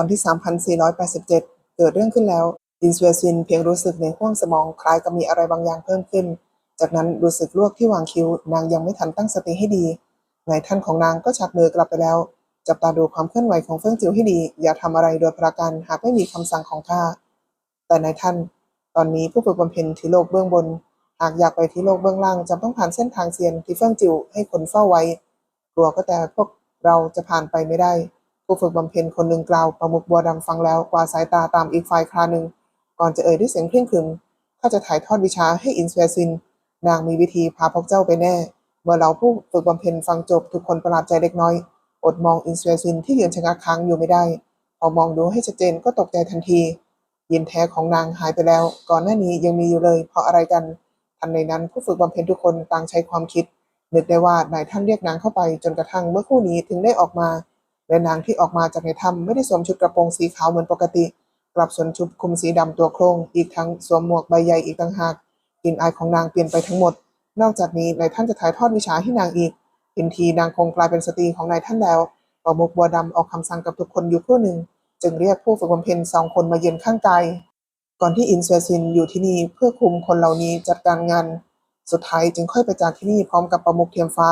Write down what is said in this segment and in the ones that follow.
ตอนที่ 3487 เกิดเรื่องขึ้นแล้วอินสเวซินเพียงรู้สึกในห้วงสมองคล้ายกับมีอะไรบางอย่างเพิ่มขึ้น จากนั้นรู้สึกลวกที่วางคิ้วนางยังไม่ทันตั้งสติให้ดีนายท่านของนางก็ชักมือกลับไปแล้ว จับตาดูความเคลื่อนไหวของเฟิ่งจิวให้ดี อย่าทำอะไรโดยพระการหากไม่มีคำสั่งของข้าแต่นายท่าน ตอนนี้ผู้ฝึกบำเพ็ญที่โลกเบื้องบน หากอยากไปที่โลกเบื้องล่างจำต้องผ่านเส้นทางเซียนที่เฟิ่งจิวให้คนเฝ้าไว้ กลัวก็แต่พวกเราจะผ่านไปไม่ได้ ผู้ฝึกบำเพ็ญคนหนึ่งกล่าวประมุกบัวดำฟังแล้วกวาดสายตาตามอีกฝ่ายคราหนึ่ง ก่อนจะเอ่ยด้วยเสียงเคร่งขรึมข้าจะถ่ายทอดวิชาให้อินเสวซิน นางมีวิธีพาพวกเจ้าไปแน่ เมื่อเราผู้ฝึกบำเพ็ญฟังจบทุกคนประหลาดใจเล็กน้อย อดมองอินเสวซินที่ยืนชะงักค้างอยู่ไม่ได้ พอมองดูให้ชัดเจนก็ตกใจทันที ยินแท้ของนางหายไปแล้ว ก่อนหน้านี้ยังมีอยู่เลย เพราะอะไรกัน ทันในนั้นผู้ฝึกบำเพ็ญทุกคนต่างใช้ความคิดนึกได้ว่านายท่านเรียกนางเข้าไปจนกระทั่งเมื่อคู่นี้ถึงได้ออกมา และนางที่ออกมาจากในถ้ำไม่ได้สวมชุดกระโปรงสีขาวเหมือนปกติ กลับสวมชุดคลุมสีดำตัวโครงอีกทั้งสวมหมวกใบใหญ่อีกต่างหากกลิ่นอายของนางเปลี่ยนไปทั้งหมด นอกจากนี้นายท่านจะถ่ายทอดวิชาให้นางอีกเห็นทีนางคงกลายเป็นสตรีของนายท่านแล้วประมุกบัวดำออกคำสั่งกับทุกคนอยู่ครู่หนึ่ง จึงเรียกผู้ฝึกบำเพ็ญสองคนมาเยือนข้างกายก่อนที่อินเซซินอยู่ที่นี่เพื่อคุมคนเหล่านี้จัดการงาน สุดท้ายจึงค่อยไปจากที่นี่พร้อมกับประมุขเทียมฟ้า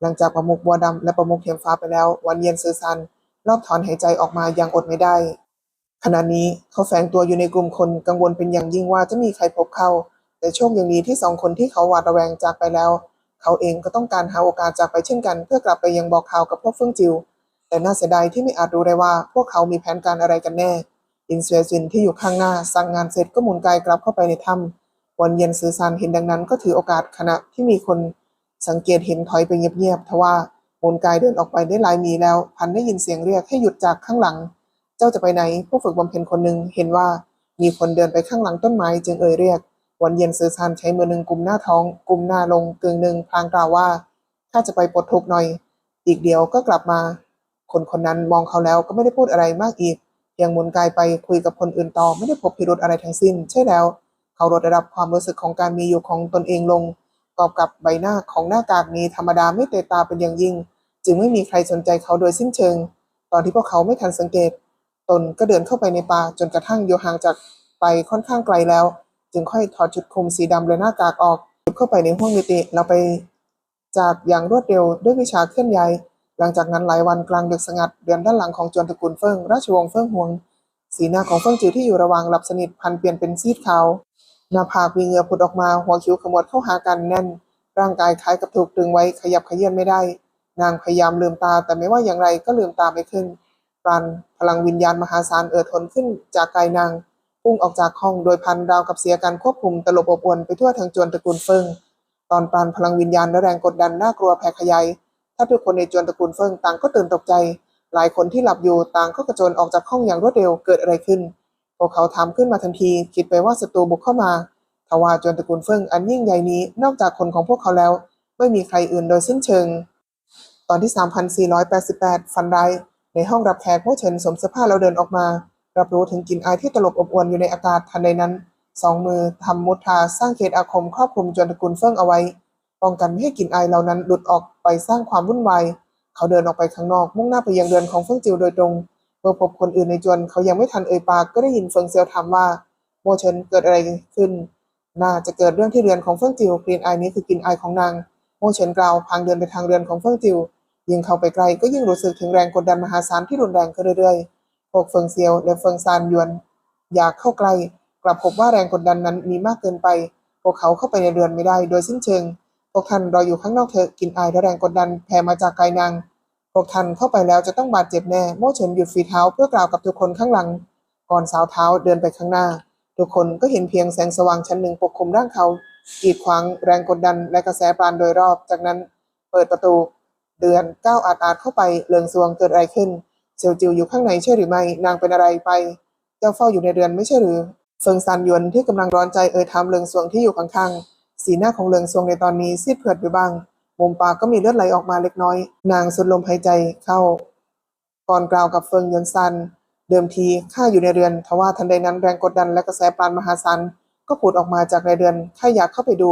หลังจากประมุขบัวดำและประมุขเทียมฟ้าไปแล้ว วันเย็นซื้อซัน รอบถอนหายใจออกมาอย่างอดไม่ได้ ขณะนี้เขาแฝงตัวอยู่ในกลุ่มคนกังวลเป็นอย่างยิ่งว่าจะมีใครพบเขาแต่โชคยังดีที่สองคนที่เขาหวาดระแวงจากไปแล้ว เขาเองก็ต้องการหาโอกาสจากไปเช่นกัน เพื่อกลับไปยังบอกข่าวกับพวกเฟื่องจิว แต่น่าเสียดายที่ไม่อาจรู้ได้ว่า พวกเขามีแผนการอะไรกันแน่อินเสวซินที่อยู่ข้างหน้าสั่งงานเสร็จก็หมุนกายกลับเข้าไปในถ้ำวันเย็นซือซานเห็นดังนั้นก็ถือโอกาสขณะที่มีคน สังเกตเห็นถอยไปเงียบๆทว่ามนกายเดินออกไปได้หลายมีแล้ว พันได้ยินเสียงเรียกให้หยุดจากข้างหลัง เจ้าจะไปไหน ผู้ฝึกบำเพ็ญคนหนึ่งเห็นว่ามีคนเดินไปข้างหลังต้นไม้จึงเอ่ยเรียก วันเย็นซื้อซานใช้มือหนึ่งกุมหน้าท้องกุมหน้าลงกึ่งหนึ่งพลางกล่าวว่าข้าจะไปปลดทุกข์หน่อย อีกเดียวก็กลับมา คนคนนั้นมองเขาแล้วก็ไม่ได้พูดอะไรมากอีกเพียงหมุนกายไปคุยกับคนอื่นต่อไม่ได้พบพิรุธอะไรทั้งสิ้น ใช่แล้ว เขาลดระดับความรู้สึกของการมีอยู่ของตนเองลง กอบกับใบหน้าของหน้ากากนี้ธรรมดาไม่เตะตาเป็นอย่างยิ่ง จึงไม่มีใครสนใจเขาโดยสิ้นเชิง ตอนที่พวกเขาไม่ทันสังเกต ตนก็เดินเข้าไปในป่าจนกระทั่งอยู่ห่างจากไปค่อนข้างไกลแล้ว จึงค่อยถอดชุดคลุมสีดำและหน้ากากออกเข้าไปในห้วงมิติแล้วไป จากอย่างรวดเร็วด้วยวิชาเคลื่อนย้ายหลังจากนั้นหลายวันกลางดึกสงัดเดือนด้านหลังของจวนตระกูลเฟิงราชวงศ์เฟิงหวง สีหน้าของเฟิงจิวที่อยู่ระหว่างหลับสนิทพันเปลี่ยนเป็นซีดขาว หน้าผากมีเหงื่อผุดออกมา หัวคิ้วขมวดเข้าหากันแน่น ร่างกายคล้ายกับถูกตรึงไว้ขยับเขยื้อนไม่ได้ นางพยายามลืมตาแต่ไม่ว่าอย่างไรก็ลืมตาไม่ขึ้นปรันพลังวิญญาณมหาศาลเอ่อทนขึ้นจากกายนางพุ่งออกจากห้องโดยพันราวกับเสียการควบคุมตลบอบอวนไปทั่วทั้งจวนตระกูลเฟิงตอนปรานพลังวิญญาณและแรงกดดันน่ากลัวแผ่ขยายถ้าทุกคนในจวนตระกูลเฟิงต่างก็ตื่นตกใจ หลายคนที่หลับอยู่ต่างก็กระโจนออกจากห้องอย่างรวดเร็วเกิดอะไรขึ้น พวกเขาถามขึ้นมาทันที คิดไปว่าศัตรูบุกเข้ามาทว่าจวนตระกูลเฟิงอันยิ่งใหญ่นี้นอกจากคนของพวกเขาแล้ว ไม่มีใครอื่นโดยสิ้นเชิง ตอนที่ 3488 ฟันไรในห้องรับแขกโมเฉินสมเสื้อผ้าเดินออกมา รับรู้ถึงกลิ่นอายที่ตลบอบอวนอยู่ในอากาศทันใดนั้น สองมือทำมุทาสร้างเขตอาคมครอบคลุมจวนตระกูลเฟิงเอาไว้ ป้องกันไม่ให้กลิ่นอายเหล่านั้นหลุดออกไปสร้างความวุ่นวาย เขาเดินออกไปข้างนอกมุ่งหน้าไปยังเรือนของเฟิงจิวโดยตรง มื่อพบคนอื่นในจวนเขายังไม่ทันเอ่ยปากก็ได้ยินเฟิงเซียวถามว่าโมเฉินเกิดอะไรขึ้น น่าจะเกิดเรื่องที่เรือนของเฟิงจิวกลิ่นอายนี้คือกลิ่นอายของนางโมเฉินกล่าวพางเดินไปทางเรือนของเฟิงจิวยิ่งเข้าไปไกลก็ยิ่งรู้สึกถึงแรงกดดันมหาศาลที่รุนแรงขึ้นเรื่อยๆพวกเฟิงเซียวและเฟิงซานยวน อยากเข้าใกล้กลับพบว่าแรงกดดันนั้นมีมากเกินไป พวกเขาเข้าไปในเรือนไม่ได้โดยสิ้นเชิง พวกท่านรออยู่ข้างนอกเถอะกลินอายและแรงกดดันแผ่มาจากกายนาง พวกท่านเข้าไปแล้วจะต้องบาดเจ็บแน่ โม่เฉินหยุดฝีเท้าเพื่อกล่าวกับทุกคนข้างหลัง ก่อนสาวเท้าเดินไปข้างหน้า ทุกคนก็เห็นเพียงแสงสว่างชั้นหนึ่งปกคลุมร่างเขากีดขวางแรงกดดันและกระแสปรานโดยรอบ จากนั้นเปิดประตู เดือนก้าวอาดอาดเข้าไปเลืองสวงเกิดอะไรขึ้นเซียวจิวอยู่ข้างในใช่หรือไม่นางเป็นอะไรไป เจ้าเฝ้าอยู่ในเรือนไม่ใช่หรือเฟิงซานหยวนที่กำลังร้อนใจเอ่ยถามเลืองสวงที่อยู่ข้างๆสีหน้าของเลืองสวงในตอนนี้ซีดเผือดอยู่บ้าง มุมปากก็มีเลือดไหลออกมาเล็กน้อย นางสุดลมหายใจเข้า ก่อนกล่าวกับเฟิงยนซัน เดิมทีข้าอยู่ในเรือนทว่าทันใดนั้นแรงกดดันและกระแสปรานมหาศาลก็ผุดออกมาจากในเรือนข้าอยากเข้าไปดู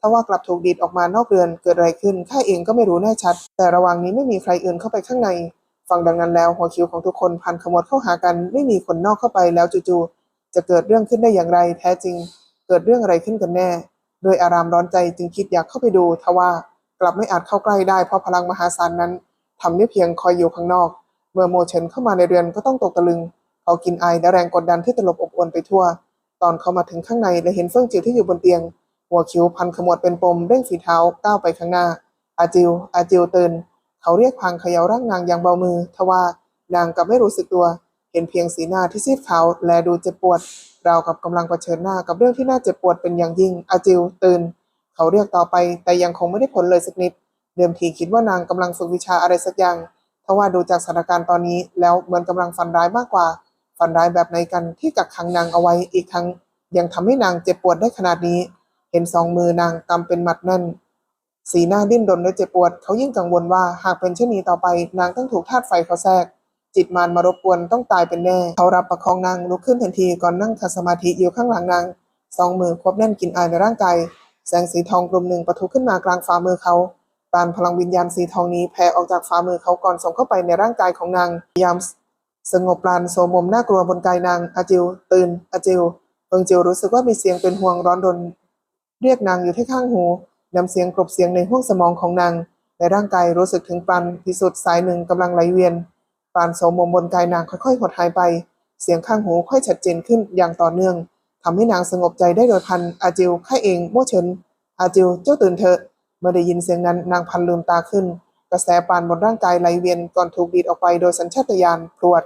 ทว่ากลับถูกดีดออกมานอกเรือนเกิดอะไรขึ้นข้าเองก็ไม่รู้แน่ชัด แต่ระหว่างนี้ไม่มีใครอื่นเข้าไปข้างในฟังดังนั้นแล้วหัวคิวของทุกคนพันขมวดเข้าหากันไม่มีคนนอกเข้าไปแล้วจู่ๆจะเกิดเรื่องขึ้นได้อย่างไรแท้จริง เกิดเรื่องอะไรขึ้นกันแน่ โดยอารามร้อนใจจึงคิดอยากเข้าไปดูทว่า กลับไม่อาจเข้าใกล้ได้เพราะพลังมหาศาลนั้นทำได้เพียงคอยอยู่ข้างนอก เมื่อโมเชนเข้ามาในเรือนก็ต้องตกตะลึง เขากินไอและแรงกดดันที่ตลบอบอวนไปทั่ว ตอนเขามาถึงข้างในและเห็นเฟิ่องจิวที่อยู่บนเตียง หัวคิ้วพันขมวดเป็นปมเร่งฝีเท้าก้าวไปข้างหน้า อาจิว อาจิวตื่น เขาเรียกพลางเขย่าร่างนางอย่างเบามือ ทว่านางกลับไม่รู้สึกตัว เห็นเพียงสีหน้าที่ซีดขาวและดูเจ็บปวด ราวกับกำลังเผชิญหน้ากับเรื่องที่น่าเจ็บปวดเป็นอย่างยิ่ง อาจิวตื่น เขาเรียกต่อไป แต่ยังคงไม่ได้ผลเลยสักนิด เดิมทีคิดว่านางกำลังฝึกวิชาอะไรสักอย่างทว่าดูจากสถานการณ์ตอนนี้แล้วเหมือนกำลังฝันร้ายมากกว่า ฝันร้ายแบบไหนกันที่กักขังนางเอาไว้อีกทั้งยังทำให้นางเจ็บปวดได้ขนาดนี้ เห็นสองมือนางกำเป็นหมัดแน่น สีหน้าดิ้นรนและเจ็บปวด เขายิ่งกังวลว่าหากเป็นเช่นนี้ต่อไป นางต้องถูกธาตุไฟเขาแทรก จิตมารมารบกวนต้องตายเป็นแน่ เขารับประคองนางลุกขึ้นทันทีก่อนนั่งขัสมาธิอยู่ข้างหลังนางสองมือควบแน่นกินอายในร่างกาย แสงสีทองกลุ่มหนึ่งปะทุขึ้นมากลางฝ่ามือเขาปาณพลังวิญญาณสีทองนี้แผ่ออกจากฝ่ามือเขาก่อนส่งเข้าไปในร่างกายของนางยามสงบปราณโสมมน่ากลัวบนกายนางอาจิว ตื่นอาจิวเพิงจิวรู้สึกว่ามีเสียงเป็นห่วงร้อนรน เรียกนางอยู่ที่ข้างหูนำเสียงกลบเสียงในห้วงสมองของนางในร่างกายรู้สึกถึงปราณพิสุทธิ์สายหนึ่งกำลังไหลเวียนปราณโสมมบนกายนางค่อยๆหดหายไป เสียงข้างหูค่อยชัดเจนขึ้นอย่างต่อเนื่อง ทำให้นางสงบใจได้โดยพันอาจิวข้าเองโม่เฉินอาจิวเจ้าตื่นเถอะ เมื่อได้ยินเสียงนั้นนางพันลืมตาขึ้น กระแสปานบนร่างกายไหลเวียนก่อนถูกดีดออกไปโดยสัญชาตญาณพรวด